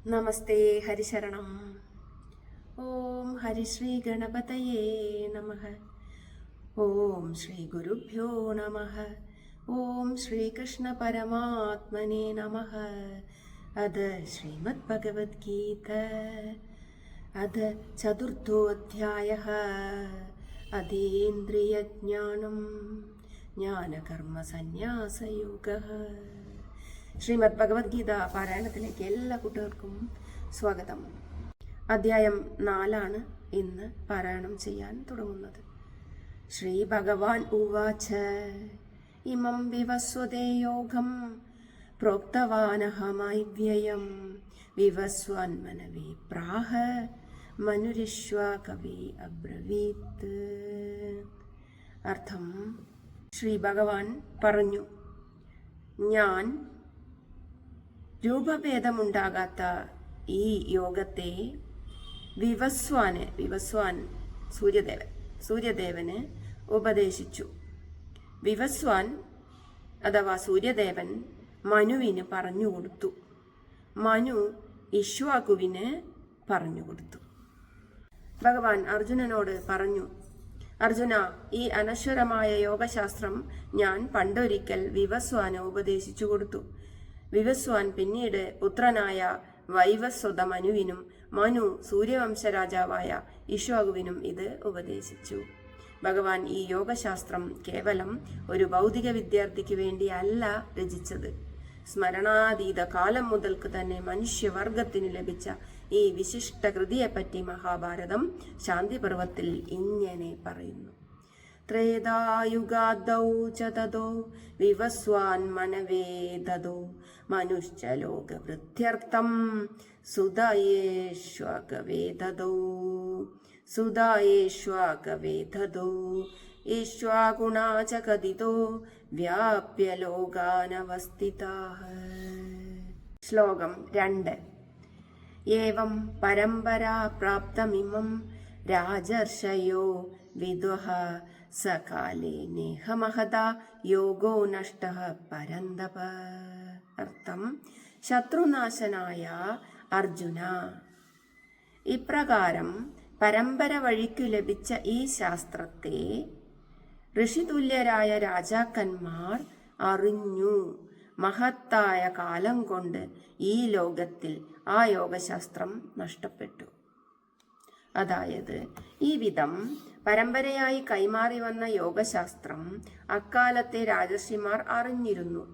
നമസ്തേ ഹരിശരണം ഓം ഹരിശ്രീ ഗണപതയേ നമ ഓം ശ്രീ ഗുരുഭ്യോ നമ ഓം ശ്രീകൃഷ്ണ പരമാത്മനെ നമ അത് ശ്രീമദ് ഭഗവത്ഗീത അത് ചതുർത്ഥോധ്യായ അതീന്ദ്രിയജ്ഞാനം ജ്ഞാനകർമ്മസന്യാസയോഗ ശ്രീമദ് ഭഗവത്ഗീത പാരായണത്തിലേക്ക് എല്ലാ കുട്ടികൾക്കും സ്വാഗതം. അധ്യായം നാലാണ് ഇന്ന് പാരായണം ചെയ്യാൻ തുടങ്ങുന്നത്. ശ്രീ ഭഗവാൻ ഉവാച ഇമം വിവസ്വതേ യോഗം പ്രോക്തവാനഹമായി വ്യയം. വിവസ്വാൻമനവേ പ്രാഹ മനുരിശ്വ കവി അബ്രവീത്ത്. അർത്ഥം ശ്രീ ഭഗവാൻ പറഞ്ഞു ഞാൻ രൂപഭേദമുണ്ടാകാത്ത ഈ യോഗത്തെ വിവസ്വാന് വിവസ്വാൻ സൂര്യദേവൻ സൂര്യദേവന് ഉപദേശിച്ചു. വിവസ്വാൻ അഥവാ സൂര്യദേവൻ മനുവിന് പറഞ്ഞു കൊടുത്തു. മനു ഇഷ്വാകുവിന് പറഞ്ഞു കൊടുത്തു. ഭഗവാൻ അർജുനനോട് പറഞ്ഞു അർജുന ഈ അനശ്വരമായ യോഗശാസ്ത്രം ഞാൻ പണ്ടൊരിക്കൽ വിവസ്വാന് ഉപദേശിച്ചു കൊടുത്തു. വിവസ്വാൻ പിന്നീട് പുത്രനായ വൈവസ്വത മനുവിനും മനു സൂര്യവംശ രാജാവായ ഇഷ്വാകുവിനും ഇത് ഉപദേശിച്ചു. ഭഗവാൻ ഈ യോഗശാസ്ത്രം കേവലം ഒരു ഭൗതിക വിദ്യാർത്ഥിക്ക് വേണ്ടിയല്ല രചിച്ചത്. സ്മരണാതീത കാലം മുതൽക്ക് തന്നെ മനുഷ്യവർഗത്തിന് ലഭിച്ച ഈ വിശിഷ്ട കൃതിയെപ്പറ്റി മഹാഭാരതം ശാന്തിപർവത്തിൽ ഇങ്ങനെ പറയുന്നു. ത്രേതായുഗാദൗ ച തതോ വിവസ്വാൻ തതോ. ദദോ മനുഷ്യലോകവൃദ്ധ്യർത്ഥം സുതയേഷ്വകവേ തതോ. സുതായേഷ്വകവേ തതോ. ഈശ്വാഗുണാ ച കഥിതോ വ്യാപ്യ ലോകാനവസ്ഥിതാഃ ശ്ലോകം രണ്ട്. ഏവം പരമ്പരാ പ്രാപ്തമിമം രാജർഷയോ വിദുഹ സകാലേ നേഹമഹത യോഗോ നഷ്ട പരന്തപ അർത്ഥം ശത്രുനാശനായ അർജുന. ഇപ്രകാരം പരമ്പര വഴിക്കു ലഭിച്ച ഈ ശാസ്ത്രത്തെ ഋഷിതുല്യരായ രാജാക്കന്മാർ അറിഞ്ഞു. മഹത്തായ കാലം കൊണ്ട് ഈ ലോകത്തിൽ ആ യോഗശാസ്ത്രം നഷ്ടപ്പെട്ടു. അതായത് ഈ വിധം പരമ്പരയായി കൈമാറി വന്ന യോഗശാസ്ത്രം അക്കാലത്തെ രാജർഷിമാർ അറിഞ്ഞിരുന്നു.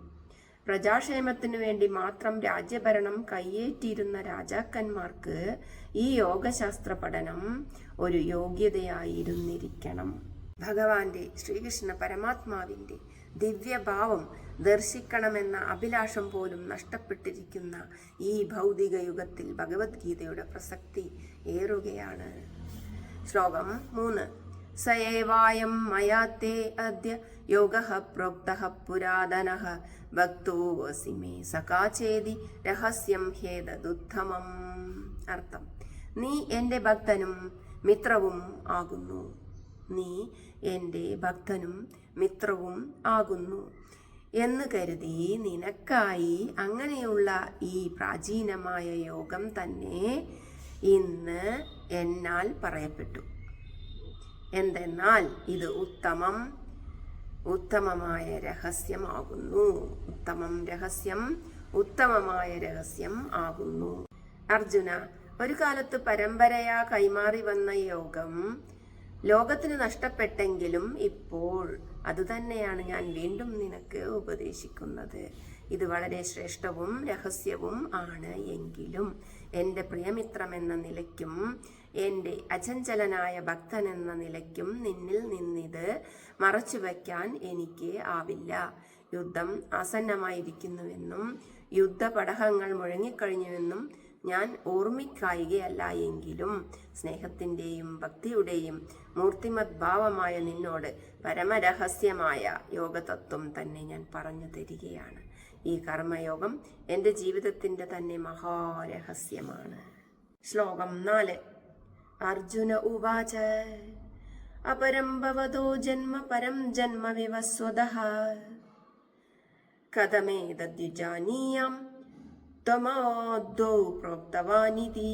പ്രജാക്ഷേമത്തിനു വേണ്ടി മാത്രം രാജ്യഭരണം കയ്യേറ്റിയിരുന്ന രാജാക്കന്മാർക്ക് ഈ യോഗശാസ്ത്ര പഠനം ഒരു യോഗ്യതയായിരുന്നിരിക്കണം. ഭഗവാന്റെ ശ്രീകൃഷ്ണ പരമാത്മാവിന്റെ ദിവ്യഭാവം ദർശിക്കണമെന്ന അഭിലാഷം പോലും നഷ്ടപ്പെട്ടിരിക്കുന്ന ഈ ഭൗതിക യുഗത്തിൽ ഭഗവത്ഗീതയുടെ പ്രസക്തി ഏറുകയാണ്. ശ്ലോകം മൂന്ന്. സയേവായം മയാത്തേ അദ്യ യോഗ പ്രോക്ത പുരാതന ഭക്തോസി മേ സകാചേതി രഹസ്യം ഹേതദുത്തമം. അർത്ഥം. നീ എന്റെ ഭക്തനും മിത്രവും ആകുന്നു. നീ എന്റെ ഭക്തനും മിത്രവും ആകുന്നു. എന്ന് കരുതി നിനക്കായി അങ്ങനെയുള്ള ഈ പ്രാചീനമായ യോഗം തന്നെ ഇന്ന് എന്നാൽ പറയപ്പെട്ടു. എന്തെന്നാൽ ഇത് ഉത്തമം ഉത്തമമായ രഹസ്യമാകുന്നു. ഉത്തമം രഹസ്യം ഉത്തമമായ രഹസ്യം ആകുന്നു. അർജുന ഒരു കാലത്ത് പരമ്പരയാ കൈമാറി വന്ന യോഗം ലോകത്തിന് നഷ്ടപ്പെട്ടെങ്കിലും ഇപ്പോൾ അതുതന്നെയാണ് ഞാൻ വീണ്ടും നിനക്ക് ഉപദേശിക്കുന്നത്. ഇത് വളരെ ശ്രേഷ്ഠവും രഹസ്യവും ആണ് എങ്കിലും എന്റെ പ്രിയമിത്രമെന്ന നിലയ്ക്കും എന്റെ അചഞ്ചലനായ ഭക്തൻ എന്ന നിലയ്ക്കും നിന്നിൽ നിന്നിത് മറച്ചു വയ്ക്കാൻ എനിക്ക് ആവില്ല. യുദ്ധം ആസന്നമായിരിക്കുന്നുവെന്നും യുദ്ധപടഹങ്ങൾ മുഴങ്ങിക്കഴിഞ്ഞുവെന്നും ഞാൻ ഓർമ്മിക്കായികയല്ല എങ്കിലും സ്നേഹത്തിന്റെയും ഭക്തിയുടെയും മൂർത്തിമത് ഭാവമായ നിന്നോട് പരമരഹസ്യമായ യോഗതത്വം തന്നെ ഞാൻ പറഞ്ഞു തരികയാണ്. ഈ കർമ്മയോഗം എന്റെ ജീവിതത്തിന്റെ തന്നെ മഹാരഹസ്യമാണ്. ശ്ലോകം നാല്. അർജുന ഉവാച. അപരം ഭവതോ ജന്മ പരം ജന്മ വിവസ്വത കഥമേതദ്യുജാനീയാം ത്വമാദ്വൗ പ്രോക്തവാനിതി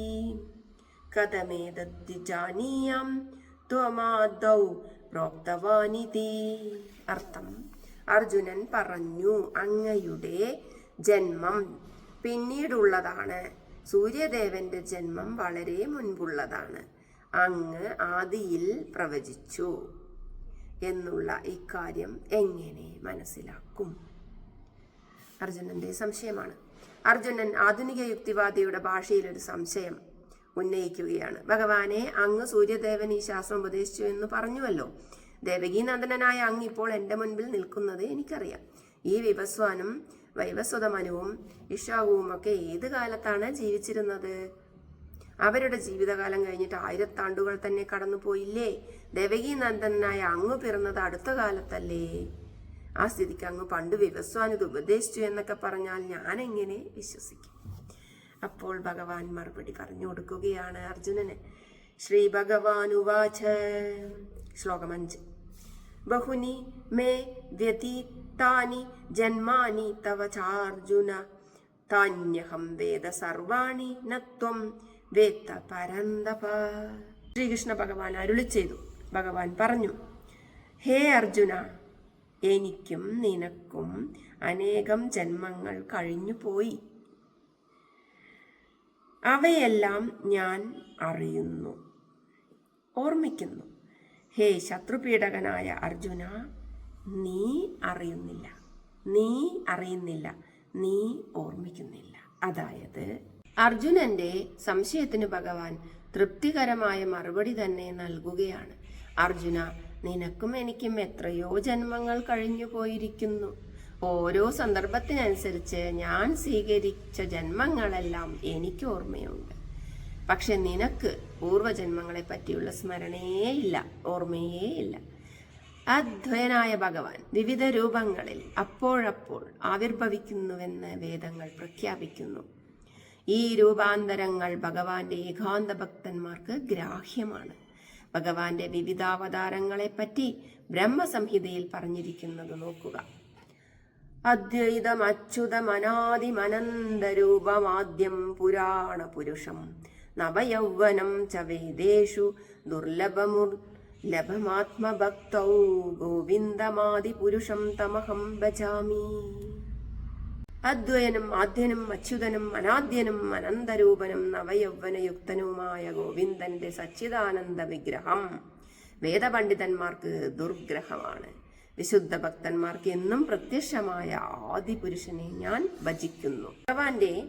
കഥമേതത്തി ജാനീയം ത്വമാദൗ പ്രോക്തവാനിതി അർത്ഥം അർജുനൻ പറഞ്ഞു അങ്ങയുടെ ജന്മം പിന്നീടുള്ളതാണ്. സൂര്യദേവന്റെ ജന്മം വളരെ മുൻപുള്ളതാണ്. അങ്ങ് ആദിയിൽ പ്രവചിച്ചു. എന്നുള്ള ഇക്കാര്യം എങ്ങനെ മനസ്സിലാക്കും? അർജുനന്റെ സംശയമാണ്. അർജുനൻ ആധുനിക യുക്തിവാദിയുടെ ഭാഷയിൽ ഒരു സംശയം ഉന്നയിക്കുകയാണ്. ഭഗവാനെ അങ്ങ് സൂര്യദേവൻ ഈ ശാസ്ത്രം ഉപദേശിച്ചു എന്ന് പറഞ്ഞുവല്ലോ. ദേവകീനന്ദനായ അങ്ങ് ഇപ്പോൾ എന്റെ മുൻപിൽ നിൽക്കുന്നത് എനിക്കറിയാം. ഈ വിവസ്വാനും വൈവസ്വതമനുവും ഇഷാവുവും ഒക്കെ ഏത് കാലത്താണ് ജീവിച്ചിരുന്നത്? അവരുടെ ജീവിതകാലം കഴിഞ്ഞിട്ട് ആയിരത്താണ്ടുകൾ തന്നെ കടന്നുപോയില്ലേ? ദേവകീനന്ദനായ അങ്ങ് പിറന്നത് അടുത്ത കാലത്തല്ലേ? ആ സ്ഥിതിക്ക് അങ്ങ് പണ്ട് വിവസ്വാനിത് ഉപദേശിച്ചു എന്നൊക്കെ പറഞ്ഞാൽ ഞാനെങ്ങനെ വിശ്വസിക്കും? അപ്പോൾ ഭഗവാൻ മറുപടി പറഞ്ഞു കൊടുക്കുകയാണ് അർജുനന്. ശ്രീ ഭഗവാൻ ഉവാച. ശ്ലോകം അഞ്ച്. ബഹുനി മേ വ്യതീതാനി ജന്മാനി തവ ചാർജുന. താന്യഹം വേദ സർവാണി നത്വം വേത്ത പരന്തപ. ശ്രീകൃഷ്ണ ഭഗവാൻ അരുളി ചെയ്തു. ഭഗവാൻ പറഞ്ഞു ഹേ അർജുന എനിക്കും നിനക്കും അനേകം ജന്മങ്ങൾ കഴിഞ്ഞു പോയി അവയെല്ലാം ഞാൻ അറിയുന്നു. ഓർമ്മിക്കുന്നു. ഹേ ശത്രുപീഡകനായ അർജുന നീ അറിയുന്നില്ല. നീ അറിയുന്നില്ല. നീ ഓർമ്മിക്കുന്നില്ല. അതായത് അർജുനന്റെ സംശയത്തിന് ഭഗവാൻ തൃപ്തികരമായ മറുപടി തന്നെ നൽകുകയാണ്. അർജുന നിനക്കും എനിക്കും എത്രയോ ജന്മങ്ങൾ കഴിഞ്ഞു പോയിരിക്കുന്നു. ഓരോ സന്ദർഭത്തിനനുസരിച്ച് ഞാൻ സ്വീകരിച്ച ജന്മങ്ങളെല്ലാം എനിക്ക് ഓർമ്മയുണ്ട്. പക്ഷെ നിനക്ക് പൂർവജന്മങ്ങളെ പറ്റിയുള്ള സ്മരണയേ ഇല്ല ഓർമ്മയേ ഇല്ല. അദ്വയനായ ഭഗവാൻ വിവിധ രൂപങ്ങളിൽ അപ്പോഴപ്പോൾ ആവിർഭവിക്കുന്നുവെന്ന് വേദങ്ങൾ പ്രഖ്യാപിക്കുന്നു. ഈ രൂപാന്തരങ്ങൾ ഭഗവാന്റെ ഏകാന്ത ഭക്തന്മാർക്ക് ഗ്രാഹ്യമാണ്. ഭഗവാന്റെ വിവിധാവതാരങ്ങളെപ്പറ്റി ബ്രഹ്മസംഹിതയിൽ പറഞ്ഞിരിക്കുന്നത് നോക്കുക. അദ്വൈതമച്യുതമനാദിമനന്തരൂപമാദ്യം പുരാണ പുരുഷം നവയൗവനം ച വേദേഷു ദുർലഭമുർ ലഭമാത്മഭക്തൗ ഗോവിന്ദമാദിപുരുഷം തമഹം ഭജാമി. അദ്വയനും ആദ്യനും അച്യുതനും അനാദ്യനും അനന്തരൂപനും നവയൗവനയുക്തനുമായ ഗോവിന്ദന്റെ സച്ചിദാനന്ദ വിഗ്രഹം. വേദപണ്ഡിതന്മാർക്ക് ദുർഗ്രഹമാണ്. വിശുദ്ധ ഭക്തന്മാർക്ക് എന്നും പ്രത്യക്ഷമായ ആദിപുരുഷനെ ഞാൻ ഭജിക്കുന്നു. ഭഗവാന്റെ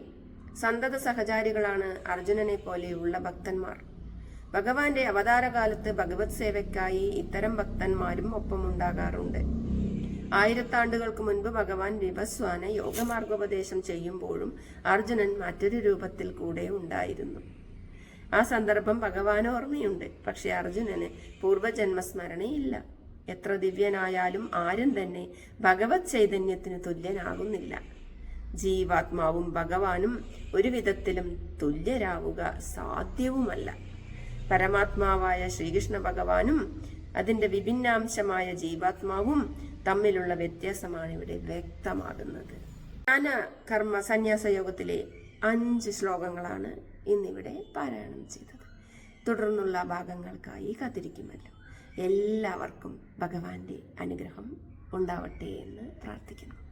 സന്തത സഹചാരികളാണ് അർജുനനെ പോലെയുള്ള ഭക്തന്മാർ. ഭഗവാന്റെ അവതാരകാലത്ത് ഭഗവത് സേവയ്ക്കായി ഇത്തരം ഭക്തന്മാരും ഒപ്പമുണ്ടാകാറുണ്ട്. ആയിരത്താണ്ടുകൾക്ക് മുൻപ് ഭഗവാൻ വിവസ്വാന യോഗമാർഗോപദേശം ചെയ്യുമ്പോഴും അർജുനൻ മറ്റൊരു രൂപത്തിൽ കൂടെ ഉണ്ടായിരുന്നു. ആ സന്ദർഭം ഭഗവാൻ ഓർമ്മയുണ്ട്. പക്ഷെ അർജുനന് പൂർവജന്മസ്മരണയില്ല. എത്ര ദിവ്യനായാലും ആരും തന്നെ ഭഗവത് ചൈതന്യത്തിന് തുല്യനാകുന്നില്ല. ജീവാത്മാവും ഭഗവാനും ഒരു വിധത്തിലും തുല്യരാവുക സാധ്യവുമല്ല. പരമാത്മാവായ ശ്രീകൃഷ്ണ ഭഗവാനും അതിന്റെ വിഭിന്നാംശമായ ജീവാത്മാവും തമ്മിലുള്ള വ്യത്യാസമാണ് ഇവിടെ വ്യക്തമാകുന്നത്. ജ്ഞാന കർമ്മ സന്യാസ യോഗത്തിലെ അഞ്ച് ശ്ലോകങ്ങളാണ് ഇന്നിവിടെ പാരായണം ചെയ്തത്. തുടർന്നുള്ള ഭാഗങ്ങൾക്കായി കാത്തിരിക്കുമല്ലോ. എല്ലാവർക്കും ഭഗവാന്റെ അനുഗ്രഹം ഉണ്ടാവട്ടെ എന്ന് പ്രാർത്ഥിക്കുന്നു.